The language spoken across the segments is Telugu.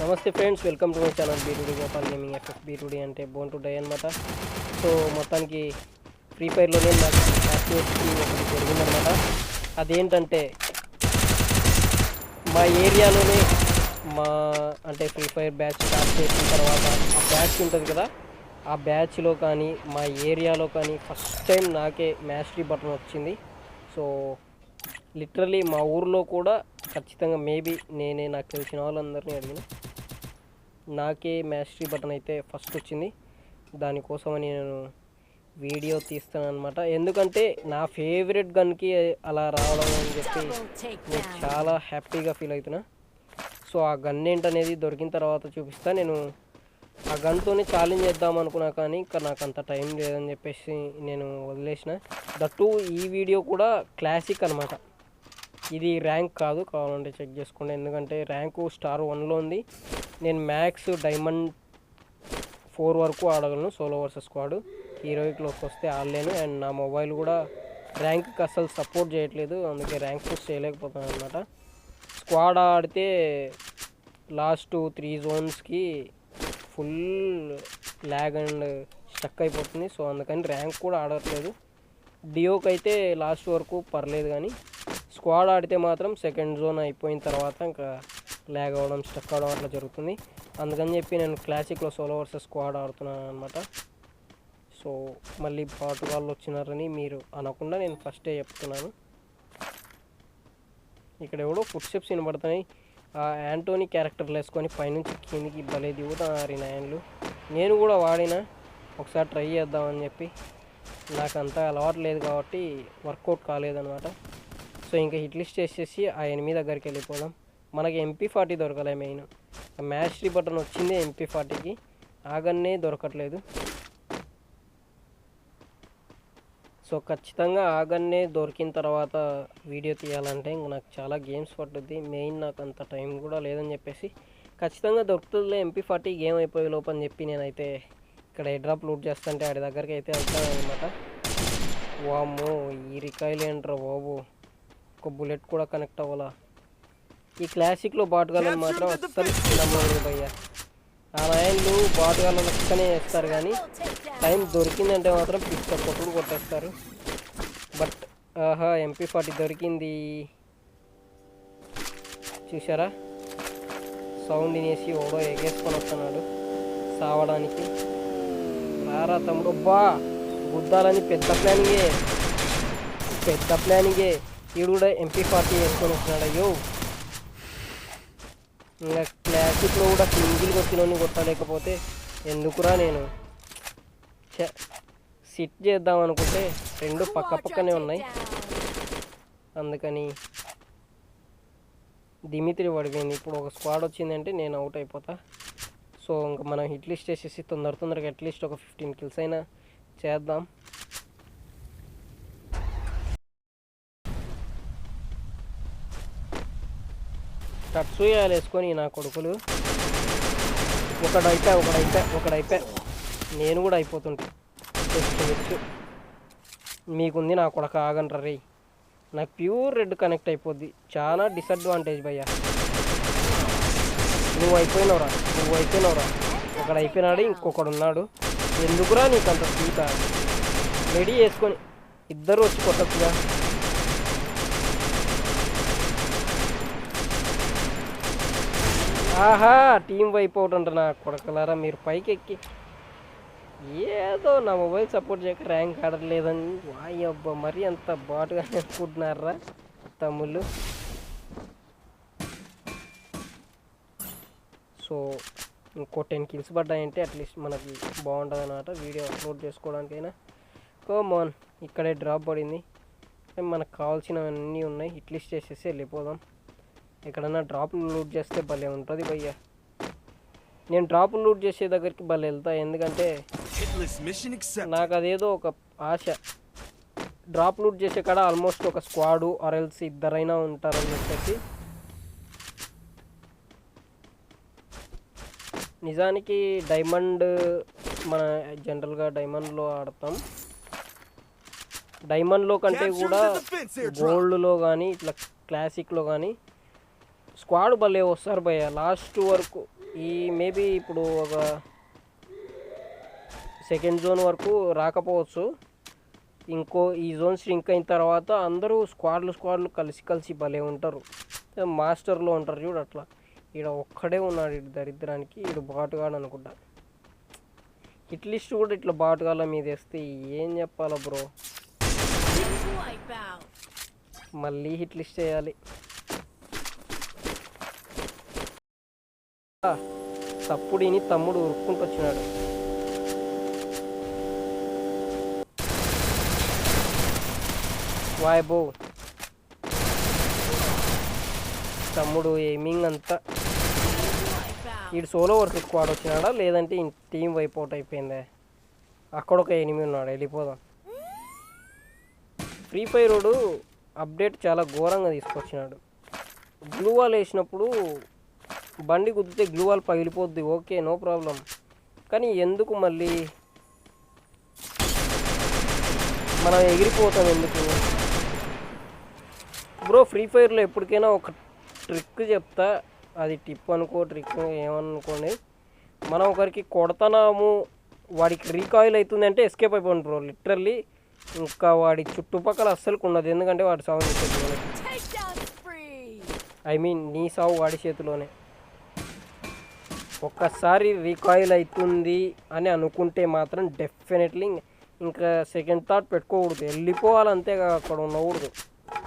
నమస్తే friends welcome to my channel B two D Gopal gaming FF B two D అంటే బోన్ టు డై అనమాట సో మొత్తానికి ఫ్రీ ఫైర్లోనే నాకు యాక్టివిటీ ఒకటి జరిగిందనమాట అదేంటంటే మా ఏరియాలోనే మా అంటే ఫ్రీ ఫైర్ బ్యాచ్ స్టార్ట్ చేసిన తర్వాత ఆ బ్యాచ్ ఉంటుంది కదా ఆ బ్యాచ్లో కానీ మా ఏరియాలో కానీ ఫస్ట్ టైం నాకే మ్యాస్టరీ బటన్ వచ్చింది. సో లిటరలీ మా ఊర్లో కూడా ఖచ్చితంగా మేబీ నేనే నాకు తెలిసిన వాళ్ళందరినీ అడిగిన నాకే మ్యాస్టరీ బటన్ అయితే ఫస్ట్ వచ్చింది. దానికోసమని నేను వీడియో తీస్తాను అనమాట ఎందుకంటే నా ఫేవరెట్ గన్కి అలా రావడం అని చెప్పి నేను చాలా హ్యాపీగా ఫీల్ అవుతున్నా. సో ఆ గన్ ఏంటనేది దొరికిన తర్వాత చూపిస్తా. నేను ఆ గన్తోనే ఛాలెంజ్ చేద్దాం అనుకున్నా కానీ ఇంకా నాకు అంత టైం లేదని చెప్పేసి నేను వదిలేసిన. దట్టు ఈ వీడియో కూడా క్లాసిక్ అనమాట ఇది ర్యాంక్ కాదు కావాలంటే చెక్ చేసుకోండి. ఎందుకంటే ర్యాంకు స్టార్ వన్లో ఉంది. నేను మ్యాక్స్ డైమండ్ ఫోర్ వరకు ఆడగలను. Solo versus squad. హీరోయిక్లోకి వస్తే ఆడలేను. అండ్ నా మొబైల్ కూడా ర్యాంక్కి అసలు సపోర్ట్ చేయట్లేదు. అందుకే ర్యాంక్ పుష్ చేయలేకపోతాను అనమాట స్క్వాడ్ ఆడితే లాస్ట్ త్రీ జోన్స్కి ఫుల్ ల్యాగ్ అండ్ స్టక్ అయిపోతుంది. సో అందుకని ర్యాంక్ కూడా ఆడట్లేదు. డియోకి అయితే లాస్ట్ వరకు పర్లేదు కానీ స్క్వాడ్ ఆడితే మాత్రం సెకండ్ జోన్ అయిపోయిన తర్వాత ఇంకా ల్యాగ్ అవ్వడం స్టక్ అవ్వడం అట్లా జరుగుతుంది. అందుకని చెప్పి నేను క్లాసిక్లో సోలో వర్సెస్ స్క్వాడ్ ఆడుతున్నాను అనమాట సో మళ్ళీ పాటు వాళ్ళు వచ్చినారని మీరు అనకుండా నేను ఫస్టే చెప్తున్నాను. ఇక్కడ ఎవడో ఫుడ్ స్టెప్స్ వినబడుతున్నాయి. ఆ యాంటోనీ క్యారెక్టర్లు వేసుకొని పైనుంచి కిందికి భలే దిగుతారు నాయన్లు నేను కూడా వాడిన. ఒకసారి ట్రై చేద్దామని చెప్పి. నాకు అంత అలవాటు లేదు కాబట్టి వర్కౌట్ కాలేదనమాట సో ఇంకా హిట్ లిస్ట్ చేసేసి ఆ ఎనిమిది దగ్గరికి వెళ్ళిపోదాం. మనకి ఎంపీ ఫార్టీ దొరకలే మెయిన్ మ్యాస్ట్రీ బటన్ వచ్చింది ఎంపీ ఫార్టీకి ఆగన్నే దొరకట్లేదు. సో ఖచ్చితంగా ఆగన్నే దొరికిన తర్వాత వీడియో తీయాలంటే ఇంక నాకు చాలా గేమ్స్ పట్టుద్ది. మెయిన్ నాకు అంత టైం కూడా లేదని చెప్పేసి ఖచ్చితంగా దొరుకుతుందిలే ఎంపీ ఫార్టీ గేమ్ అయిపోయే లోపు అని చెప్పి నేనైతే ఇక్కడ డ్రాప్ లూట్ చేస్తుంటే ఆడి దగ్గరికి అయితే వెళ్తాను అనమాట వామ్మో ఈ రికాయిల్ ఏంట్రా బాబు? ఒక బుల్లెట్ కూడా కనెక్ట్ అవ్వాలా? ఈ క్లాసిక్లో బాటుగాలను మాత్రం అస్సలు నమ్మలేదు భయ్య. ఆ నాయన్లు బాటుగాలను లెక్కనే వేస్తారు కానీ టైం దొరికిందంటే మాత్రం పిచ్చ కొట్టుడు కొట్టేస్తారు. బట్ ఆహా ఎంపీ ఫార్టీ దొరికింది. చూసారా సౌండ్ వినేసి ఓడో ఎగేసుకొని వస్తున్నాడు. సావడానికి. రారా తమ్ముడు బా గుద్దాలని పెద్ద ప్లానింగే పెద్ద ప్లానింగే ఈడు కూడా ఎంపీ ఫార్టీ వేసుకొని వస్తున్నాడు అయ్యో. ఇంకా క్లాసిక్లో కూడా సింగిల్గా వచ్చినోని కొట్టలేకపోతే ఎందుకురా నేను? సిట్ చేద్దాం అనుకుంటే రెండు పక్క పక్కనే ఉన్నాయి. అందుకని దిమిత్రి పడిపోయింది. ఇప్పుడు ఒక స్క్వాడ్ వచ్చిందంటే నేను అవుట్ అయిపోతా. సో ఇంకా మనం హిట్ లిస్ట్ చేసేసి తొందర తొందరగా అట్లీస్ట్ ఒక ఫిఫ్టీన్ కిల్స్ అయినా చేద్దాం. టట్సూయాలు వేసుకొని నా కొడుకులు. ఒకడైతే ఒకడైతే ఒకడైతే నేను కూడా అయిపోతుంటా. తెచ్చుకోవచ్చు మీకుంది నా కొడక ఆగండ్రా రే నాకు ప్యూర్ రెడ్ కనెక్ట్ అయిపోద్ది. చాలా డిసడ్వాంటేజ్ భయ్యా. నువ్వు అయిపోయినవరా? నువ్వు అయిపోయినవరా? ఒకడు అయిపోయినాడు ఇంకొకడు ఉన్నాడు. ఎందుకురా నీకు అంత సీత రెడీ చేసుకొని ఇద్దరు వచ్చి కొట్టచ్చుగా? ఆహా టీం వైపు అవుట్ అంట నా కొడకలారా మీరు పైకి ఎక్కి ఏదో నా మొబైల్ సపోర్ట్ చేయక ర్యాంక్ ఆడలేదని వాయబ్బా మరీ అంత బాటుగా అనుకుంటున్నారా తమ్ముళ్ళు. సో ఇంకో టెన్ కిల్స్ పడ్డాయంటే అట్లీస్ట్ మనకి బాగుంటుంది అనమాట వీడియో అప్లోడ్ చేసుకోవడానికైనా. కోమోన్ ఇక్కడే డ్రాప్ పడింది. మనకు కావాల్సినవన్నీ ఉన్నాయి హిట్లిస్ట్ చేసేసి వెళ్ళిపోదాం. ఎక్కడన్నా డ్రాప్లు లూట్ చేస్తే భలే ఉంటుంది భయ్య నేను డ్రాప్లు లూట్ చేసే దగ్గరికి భలే వెళ్తా ఎందుకంటే. నాకు అదేదో ఒక ఆశ డ్రాప్ లూట్ చేసే కాడ ఆల్మోస్ట్ ఒక స్క్వాడు ఆర్ఎల్స్ ఇద్దరైనా ఉంటారని చెప్పేసి నిజానికి డైమండ్ మన జనరల్గా డైమండ్లో ఆడతాం డైమండ్లో కంటే కూడా. గోల్డ్లో కానీ ఇట్లా క్లాసిక్లో కానీ స్క్వాడ్ భలే వస్తారు భయ్య లాస్ట్ వరకు. ఈ మేబీ ఇప్పుడు ఒక సెకండ్ జోన్ వరకు రాకపోవచ్చు. ఇంకో ఈ జోన్ ష్రింక్ అయిన తర్వాత అందరూ స్క్వాడ్లు స్క్వాడ్లు కలిసి కలిసి భలే ఉంటారు. మాస్టర్లో ఉంటారు చూడు అట్లా. ఈడ ఒక్కడే ఉన్నాడు ఇటు దరిద్రానికి ఇటు బాటుగాడు అనుకుంటా. హిట్ లిస్ట్ కూడా ఇట్లా బాటుగాల మీద వేస్తే ఏం చెప్పాలా బ్రో. మళ్ళీ హిట్ లిస్ట్ చేయాలి ఆ, తప్పుడిని తమ్ముడు ఉరుక్కుంటూ వచ్చినాడు. వాయబో తమ్ముడు ఏమింగ్ అంతా. ఈడు సోలో వర్క్ స్క్వాడ్ వచ్చినాడా? లేదంటే టీం వైప్ అవుట్ అయిపోయిందా? అక్కడ ఒక ఎనిమి ఉన్నాడు వెళ్ళిపోదాం. ఫ్రీ ఫైర్ అప్డేట్ చాలా ఘోరంగా తీసుకొచ్చినాడు. బ్లూ వాల్ వేసినప్పుడు బండి గుద్దితే గ్లూ వాల్ పగిలిపోద్ది. ఓకే నో ప్రాబ్లం కానీ ఎందుకు మళ్ళీ? మనం ఎగిరిపోతాం ఎందుకు? బ్రో ఫ్రీ ఫైర్లో ఎప్పటికైనా ఒక ట్రిక్ చెప్తా. అది టిప్ అనుకో ట్రిక్ ఏమనుకోండి మనం ఒకరికి కొడతానాము వాడికి రీకాయిల్ అవుతుంది అంటే ఎస్కేప్ అయిపోయింది బ్రో లిటరల్లీ ఇంకా వాడి చుట్టుపక్కల అస్సలు ఉండదు. ఎందుకంటే వాడి సాగు. ఐ మీన్ నీ సాగు వాడి చేతిలోనే. ఒక్కసారి రీకాయిల్ అవుతుంది అని అనుకుంటే మాత్రం డెఫినెట్లీ ఇంకా సెకండ్ థాట్ పెట్టుకోకూడదు. వెళ్ళిపోవాలి అంతేగా అక్కడ ఉండకూడదు.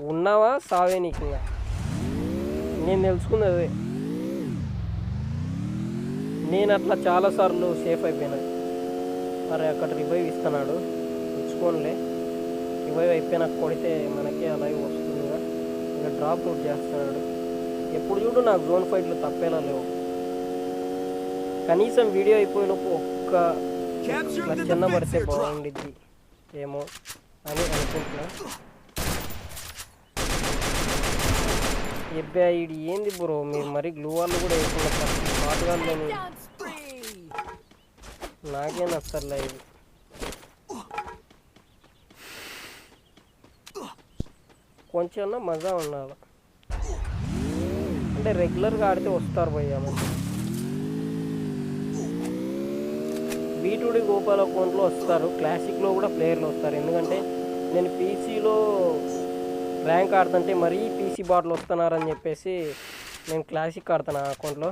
ఉన్నావా? సావే నీకు ఇంకా. నేను తెలుసుకుంది అదే. నేను అట్లా చాలాసార్లు సేఫ్ అయిపోయినా. మరి అక్కడ రివైవ్ ఇస్తున్నాడు. ఇచ్చుకోనిలే. రివైవ్ అయిపోయినా కొడితే మనకే అలాగే వస్తుంది ఇంకా డ్రాప్ అవుట్ చేస్తున్నాడు. ఎప్పుడు చూడు నాకు జోన్ ఫైట్లు తప్పేలా లేవు. కనీసం వీడియో అయిపోయేలోపు ఒక్క చిన్న పడితే. బాగుండిద్ది. ఏమో అని అనుకుంటున్నా. ఎబ్బా ఇది ఏంది బ్రో? మీరు మరి గ్లూ వాళ్ళు కూడా వేసుకున్న ఫస్ట్ Takedown spree. నాకే నచ్చలే ఇది. కొంచెం మజా ఉండాలి. అంటే రెగ్యులర్గా ఆడితే వస్తారు భయ్యా బీటుడి గోపాల్ అకౌంట్లో వస్తారు. క్లాసిక్లో కూడా ప్లేయర్లు వస్తారు. ఎందుకంటే నేను పీసీలో ర్యాంక్ ఆడుతుంటే మరీ పీసీ బాట్లు వస్తున్నారని చెప్పేసి నేను క్లాసిక్ ఆడుతాను ఆ అకౌంట్లో.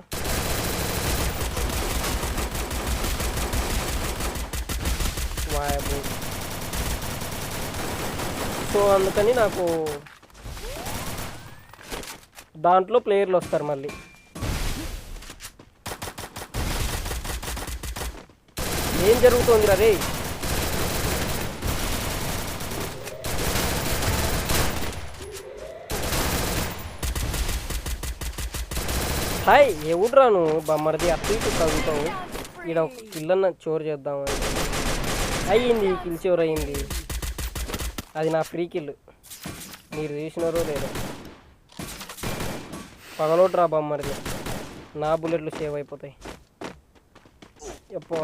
సో అందుకని నాకు దాంట్లో ప్లేయర్లు వస్తారు మళ్ళీ. ఏం జరుగుతుంది రే హాయ్ ఎవడురా నువ్వు? బమ్మరిది అటు ఇటు తగ్గుతావు ఈడ ఒక పిల్లన్న చోరు చేద్దామని. అయ్యింది కిల్ చివరి అయింది అది నా ఫ్రీ కిల్. మీరు చూసినారో లేదో. పగలోట్రా బొమ్మరిది. నా బుల్లెట్లు సేవ్ అయిపోతాయి. ఎప్పో.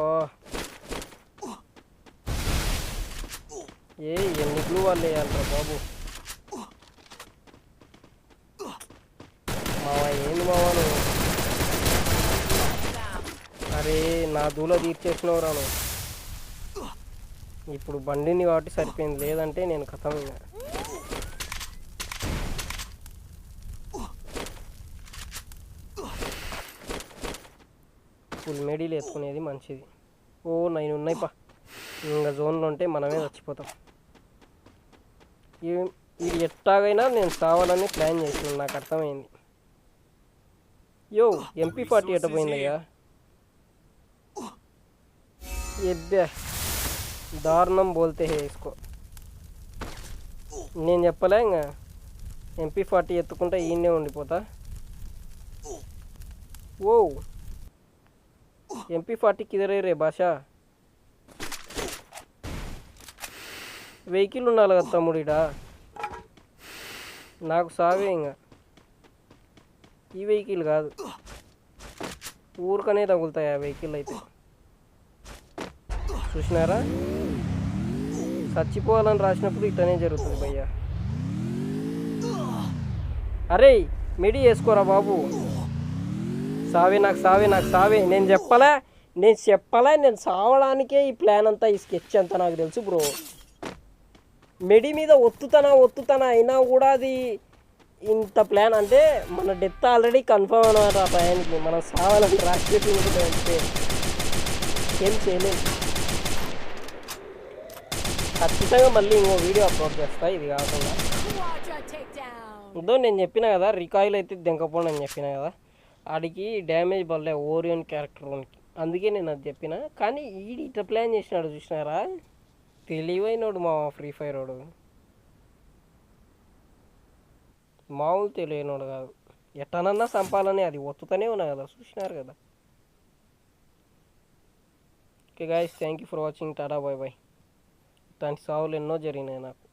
ఏ ఎన్ని గ్లూ వాళ్ళు వేయాలరా బాబు? మావా ఏంది మావా నువ్వు? అరే నా దూల తీర్చేసినవరా నువ్వు? ఇప్పుడు బండిని కాబట్టి సరిపోయింది లేదంటే నేను కథం ఫుల్ మెడీలు వేసుకునేది మంచిది. ఓ నైన్ ఉన్నాయి పా. ఇంకా జోన్లో ఉంటే మనమే చచ్చిపోతాం. ఈ- ఇది ఎట్టాగైనా నేను సావాలని ప్లాన్ చేసినాను నాకు అర్థమైంది. యో ఎంపీ పార్టీ ఎట్ట పోయిందయ్యా? ఎబ్బే దారుణం బోల్తే హే ఇసుకో. నేను చెప్పలే ఇంకా ఎంపీ ఫార్టీ ఎత్తుకుంటే ఈయనే ఉండిపోతా. ఓ ఎంపీ ఫార్టీ కిదరే రే భాష? వెహికల్ ఉండాలి కదా తమ్ముడిడా నాకు సావే ఇంకా ఈ వెహికల్ కాదు. ఊరికనే తగులుతాయి ఆ వెహికల్ అయితే. చూసినారా? చచ్చిపోవాలని రాసినప్పుడు ఇట్లనే జరుగుతుంది భయ్యా. అరే మెడి వేసుకోరా బాబు. సావి నాకు సావే నాకు సావే. నేను చెప్పలే నేను చెప్పలే నేను సావడానికే ఈ ప్లాన్ అంతా ఈ స్కెచ్ అంతా నాకు తెలుసు బ్రో. మెడి మీద ఒత్తుతనా ఒత్తుతనా అయినా కూడా అది ఇంత ప్లాన్ అంటే మన డెత్ ఆల్రెడీ కన్ఫర్మ్ అనమాట ఆ టయానికి మనం సావాలని రాసి అంటే ఏం చేయలేదు ఖచ్చితంగా మళ్ళీ ఇంకో వీడియో అప్లోడ్ చేస్తా ఇది కాకుండా. ఇదో నేను చెప్పిన కదా రికాయిల్ అయితే దింకపోండి అని చెప్పిన కదా ఆడికి డ్యామేజ్ పడలే ఓరియన్ క్యారెక్టర్ అందుకే నేను అది చెప్పిన. కానీ ఈడు ఇట్లా ప్లాన్ చేసినాడు చూసినారా? తెలివైనోడు మా ఫ్రీ ఫైర్ వాడు మామూలు తెలియనోడు కాదు. ఎట్టనన్నా చంపాలని అది ఒత్తుతూనే ఉన్నా కదా చూసినారు కదా. Okay guys thank you for watching tata bye bye ఇట్లాంటి సావులు ఎన్నో జరిగినాయి నాకు.